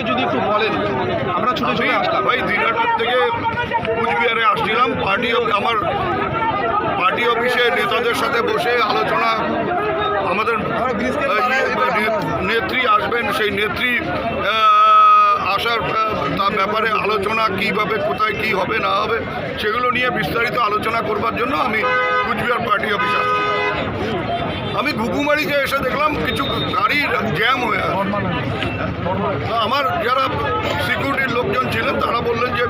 সে যদি একটু বলেন আমরা ছুটে ছুটে আসলাম। ভাই দিনাটার থেকে কুচবিহারে আসছিলাম। পার্টি আমার পার্টি অফিসে নেতাদের সাথে বসে আলোচনা আমাদের ইয়ে, নেত্রী আসবেন সেই নেত্রী আসার তার ব্যাপারে আলোচনা কীভাবে কোথায় কি হবে না হবে সেগুলো নিয়ে বিস্তারিত আলোচনা করবার জন্য আমি কুচবিহার পার্টি অফিসে আসছি আমি ঘুঘুমারিতে এসে দেখলাম কিছু গাড়ির জ্যাম হয়ে আমার যারা সিকিউরিটির লোকজন ছিলেন তারা বললেন যে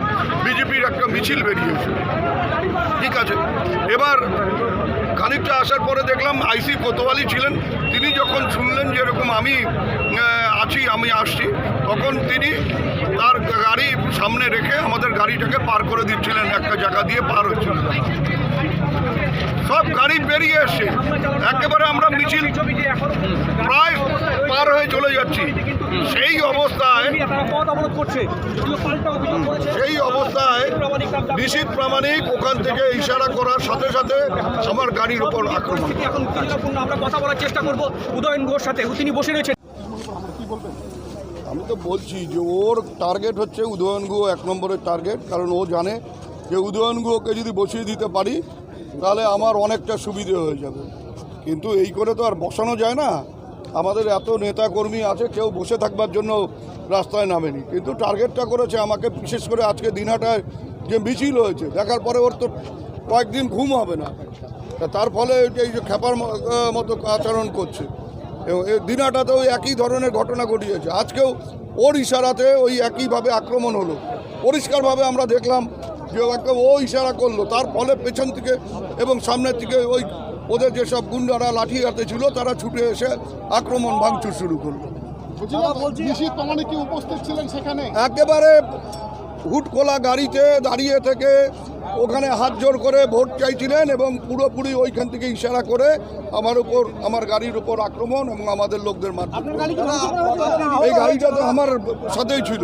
বিজেপির একটা মিছিল বেরিয়েছে। ঠিক আছে। এবার খানিকটা আসার পরে দেখলাম আইসি কোতোয়ালি ছিলেন। তিনি যখন শুনলেন যে এরকম আমি আছি আমি আসছি তখন তিনি তার গাড়ি সামনে রেখে আমাদের গাড়িটাকে পার করে দিচ্ছিলেন। একটা জায়গা দিয়ে পার হচ্ছিল। সব গাড়ি বেরিয়ে এসছে। একেবারে আমরা মিছিল প্রায় পার হয়ে যাচ্ছি। সেই অবস্থায় সেই অবস্থায় প্রামাণিক ওখান থেকে ইশারা করার সাথে সাথে আমার গাড়ির উপর আক্রমণ। আমরা কথা বলার চেষ্টা উদয়ন ঘোষ সাথে তিনি বসে রয়েছেন আমি তো বলছি যে ওর টার্গেট হচ্ছে উদয়ন গুহ, এক নম্বরের টার্গেট কারণ ও জানে যে উদয়ন গুহকে যদি বসিয়ে দিতে পারি, তাহলে আমার অনেকটা সুবিধে হয়ে যাবে। কিন্তু এই করে তো আর বসানো যায় না। আমাদের এত নেতা কর্মী আছে, কেউ বসে থাকবার জন্য রাস্তায় নামেনি। কিন্তু টার্গেটটা করেছে আমাকে, বিশেষ করে আজকে দিনহাটায় যে মিছিল হয়েছে, দেখার পরে ওর তো কয়েকদিন ঘুম হবে না। তার ফলে এই যে খেপার মতো আচরণ করছে। এবং দিনাটাতেও একই ধরনের ঘটনা ঘটিয়েছে। আজকেও ওর ইশারাতে ওই একইভাবে আক্রমণ হলো। পরিষ্কারভাবে আমরা দেখলাম যে একদম ও ইশারা করল। তার ফলে পেছন থেকে এবং সামনের থেকে ওই ওদের যেসব গুন্ডারা লাঠি হাতে ছিল তারা ছুটে এসে আক্রমণ ভাঙচুর শুরু করল। নিশীত প্রামাণিক কি উপস্থিত ছিলেন সেখানে? একেবারে হুট খোলা গাড়িতে দাঁড়িয়ে থেকে ওখানে হাত জোর করে ভোট চাইছিলেন এবং পুরোপুরি ওইখান থেকে ইশারা করে আমার উপর আমার গাড়ির উপর আক্রমণ এবং আমাদের লোকদের মারধর এই গাড়িটা তো আমার সাথেই ছিল।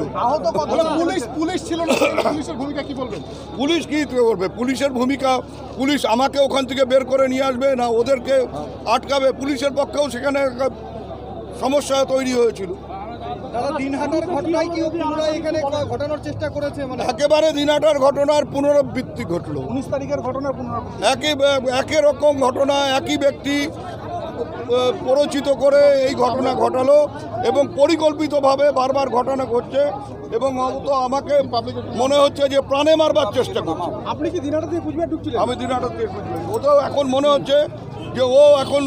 পুলিশ পুলিশ ছিল না পুলিশের ভূমিকা কি বলবেন? পুলিশ কি করবে? পুলিশের ভূমিকা পুলিশ আমাকে ওখান থেকে বের করে নিয়ে আসবে না ওদেরকে আটকাবে? পুলিশের পক্ষেও সেখানে সমস্যা তৈরি হয়েছিল। দিনহাটার ঘটনায় কি পুনরায় এখানে ঘটানোর চেষ্টা করেছে? মানে একেবারে ঘটনার পুনরাবৃত্তি ঘটলো। উনিশ তারিখের ঘটনার পুনরাবৃত্তি। একই একই রকম ঘটনা একই ব্যক্তি প্ররোচিত করে এই ঘটনা ঘটালো এবং পরিকল্পিতভাবে বারবার ঘটনা ঘটছে এবং অত আমাকে মনে হচ্ছে যে প্রাণে মারবার চেষ্টা করছে। আপনি কি দিনহাটা দিয়ে কুচবিহার ঢুকছিলেন? আমি দিনাটা ওটাও এখন মনে হচ্ছে যে ও এখন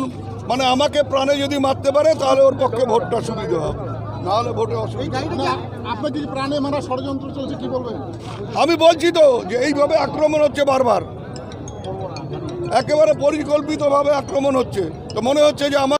মানে আমাকে প্রাণে যদি মারতে পারে তাহলে ওর পক্ষে ভোটটা সুবিধা হবে। নাহলে ভোটে অসুবিধা আপনার যদি প্রাণে মারা ষড়যন্ত্র চলছে কি বলবেন? আমি বলছি তো যে এইভাবে আক্রমণ হচ্ছে বারবার। একেবারে পরিকল্পিতভাবে আক্রমণ হচ্ছে। তো মনে হচ্ছে যে আমার